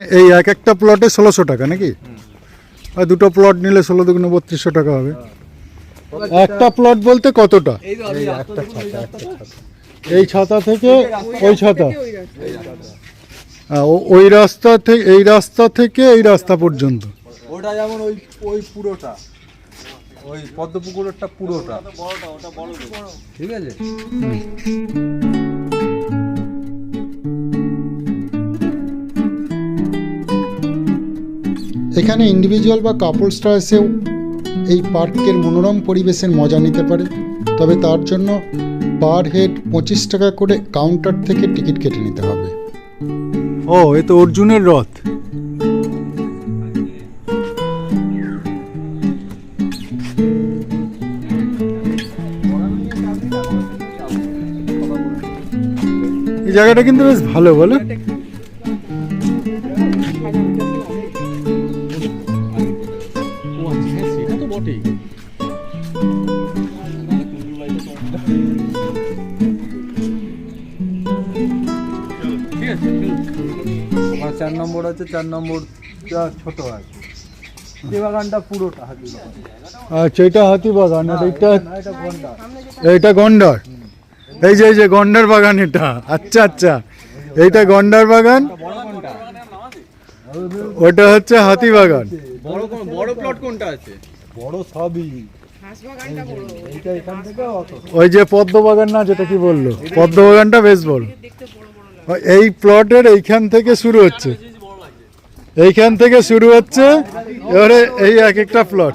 এই এক একটা প্লটে ষোলোশো টাকা নাকি? আর দুটো প্লট নিলে ষোলো দুগুণে বত্রিশশো টাকা হবে। একটা প্লট বলতে কতটা? এই ছাতা থেকে ওই ছাতা হ্যাঁ, ও- ওই রাস্তা থেকে এই রাস্তা থেকে এই রাস্তা পর্যন্ত। ওটা যেমন ওই ওই পুরোটা। ওই পদ্মপুকুরেরটা পুরোটা। ঠিক আছে? এখানে ইন্ডিভিজুয়াল বা কাপলসরা এসেও এই পার্কের মনোরম পরিবেশের মজা নিতে পারে। তবে তার জন্য পার হেড পঁচিশ টাকা করে কাউন্টার থেকে টিকিট কেটে নিতে হবে। ও, এ তো অর্জুনের রথ। এই জায়গাটা কিন্তু বেশ ভালো, বলো। আমার চার নম্বর আছে চার নম্বরটা ছোট আছে। বাগানটা পুরোটা হাতি বাগান। আচ্ছা এটা হাতি বাগান আর এটা গন্ডার। এই যে এই যে গন্ডার বাগান এটা। আচ্ছা আচ্ছা। এইটা গন্ডার বাগান? ওটা হচ্ছে হাতি বাগান। বড় বড় প্লট কোনটা আছে? বড় সবই এইটা এখান থেকে অত। ওই যে পদ্ম বাগান না যেটা কি বলল? পদ্ম বাগানটা বেশ বড়। এই প্লটের এইখান থেকে শুরু হচ্ছে। এইখান থেকে শুরু হচ্ছে এবারে এই এক একটা প্লট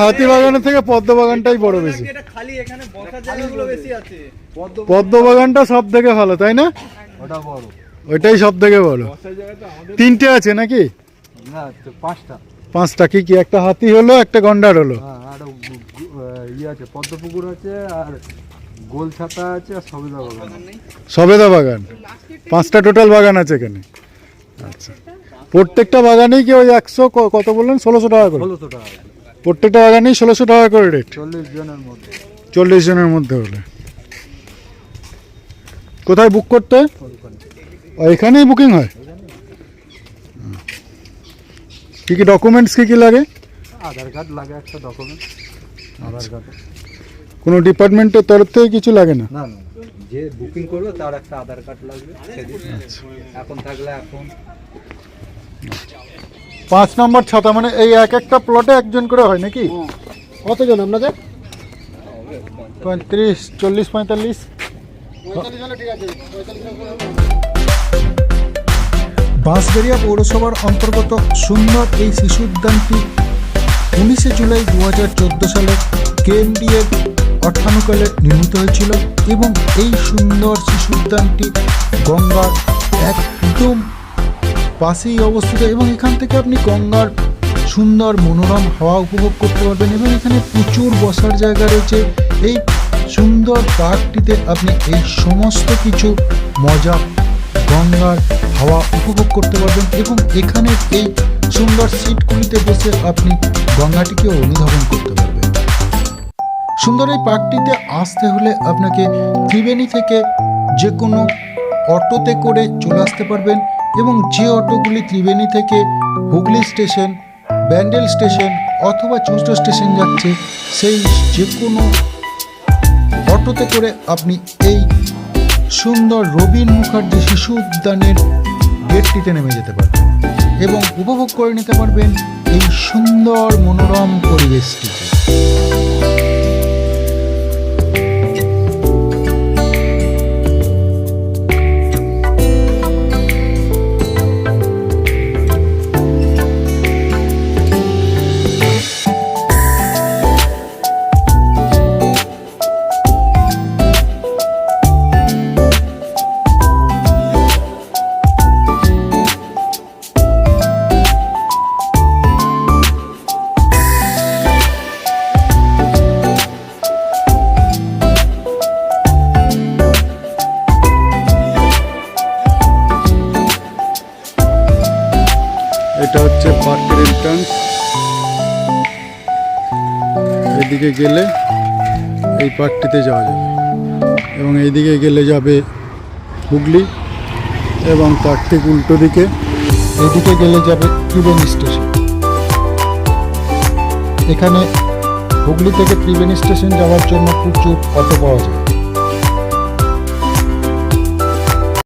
হাতি বাগানের থেকে পদ্ম বাগানটাই বড় বেশি। খালি এখানে বসার জায়গাগুলো বেশি আছে। পদ্ম পদ্ম বাগানটা সব থেকে ভালো তাই না? ওটা বড়। ওইটাই সব থেকে বলো তিনটে আছে নাকি? পাঁচটা। পাঁচটা। কি কি? একটা হাতি হলো একটা গন্ডার হলো? হ্যাঁ আর ইয়ে আছে পদ্মপুকুর আছে আর গোল ছাতা আছে আর সবেদা বাগান সবেদা বাগান। পাঁচটা টোটাল বাগান আছে এখানে। আচ্ছা। প্রত্যেকটা বাগানেই কি ওই একশো কত বললেন? ষোলোশো টাকা করে। ষোলোশো টাকা প্রত্যেকটা বাগানেই ষোলোশো টাকা করে রেট। চল্লিশ জনের মধ্যে। চল্লিশ জনের মধ্যে হলে। কোথায় বুক করতে হয়? এখানেই বুকিং হয়? কি কি ডকুমেন্টস কি কি লাগে? আধার কার্ড লাগে একটা ডকুমেন্ট আধার কার্ড। কোনো ডিপার্টমেন্টের তরফ থেকে কিছু লাগে না? না যে বুকিং করবে তার একটা আধার কার্ড লাগবে এখন থাকলে এখন। পাঁচ নম্বর ছাতা মানে এই এক একটা প্লটে একজন করে হয় নাকি? কতজন আপনাদের? পঁয়ত্রিশ চল্লিশ পঁয়তাল্লিশ। বাঁশবেড়িয়া পৌরসভার অন্তর্গত সুন্দর এই শিশু উদ্যানটি উনিশে জুলাই দু হাজার চোদ্দ সালে কেএমডিএর অর্থানুকালে নির্মিত হয়েছিল এবং এই সুন্দর শিশু উদ্যানটি গঙ্গার একদম পাশেই অবস্থিত এবং এখান থেকে আপনি গঙ্গার সুন্দর মনোরম হাওয়া উপভোগ করতে পারবেন এবং এখানে প্রচুর বসার জায়গা রয়েছে। এই সুন্দর পার্কটিতে আপনি এই সমস্ত কিছু মজা গঙ্গার হাওয়া উপভোগ করতে পারবেন এবং এখানে এই সুন্দর সিটগুলিতে বসে আপনি গঙ্গাটিকে অনুধাবন করতে পারবেন। সুন্দর এই পার্কটিতে আসতে হলে আপনাকে ত্রিবেণী থেকে যে কোনো অটোতে করে চলে আসতে পারবেন এবং যে অটোগুলি ত্রিবেণী থেকে হুগলি স্টেশন, ব্যান্ডেল স্টেশন অথবা চৌস্ট স্টেশন যাচ্ছে, সেই যে কোনো অটোতে করে আপনি এই সুন্দর রবীন মুখার্জি শিশু উদ্যানের গেটটিতে নেমে যেতে পারবেন এবং উপভোগ করে নিতে পারবেন এই সুন্দর মনোরম পরিবেশটিকে। এটা হচ্ছে পার্কের এন্ট্রান্স এদিকে গেলে এই পার্কটিতে যাওয়া যাবে এবং এইদিকে গেলে যাবে হুগলি এবং তার ঠিক উল্টো দিকে এদিকে গেলে যাবে ত্রিবেণী স্টেশন। এখানে হুগলি থেকে ত্রিবেণী স্টেশন যাওয়ার জন্য প্রচুর অটো পাওয়া যায়।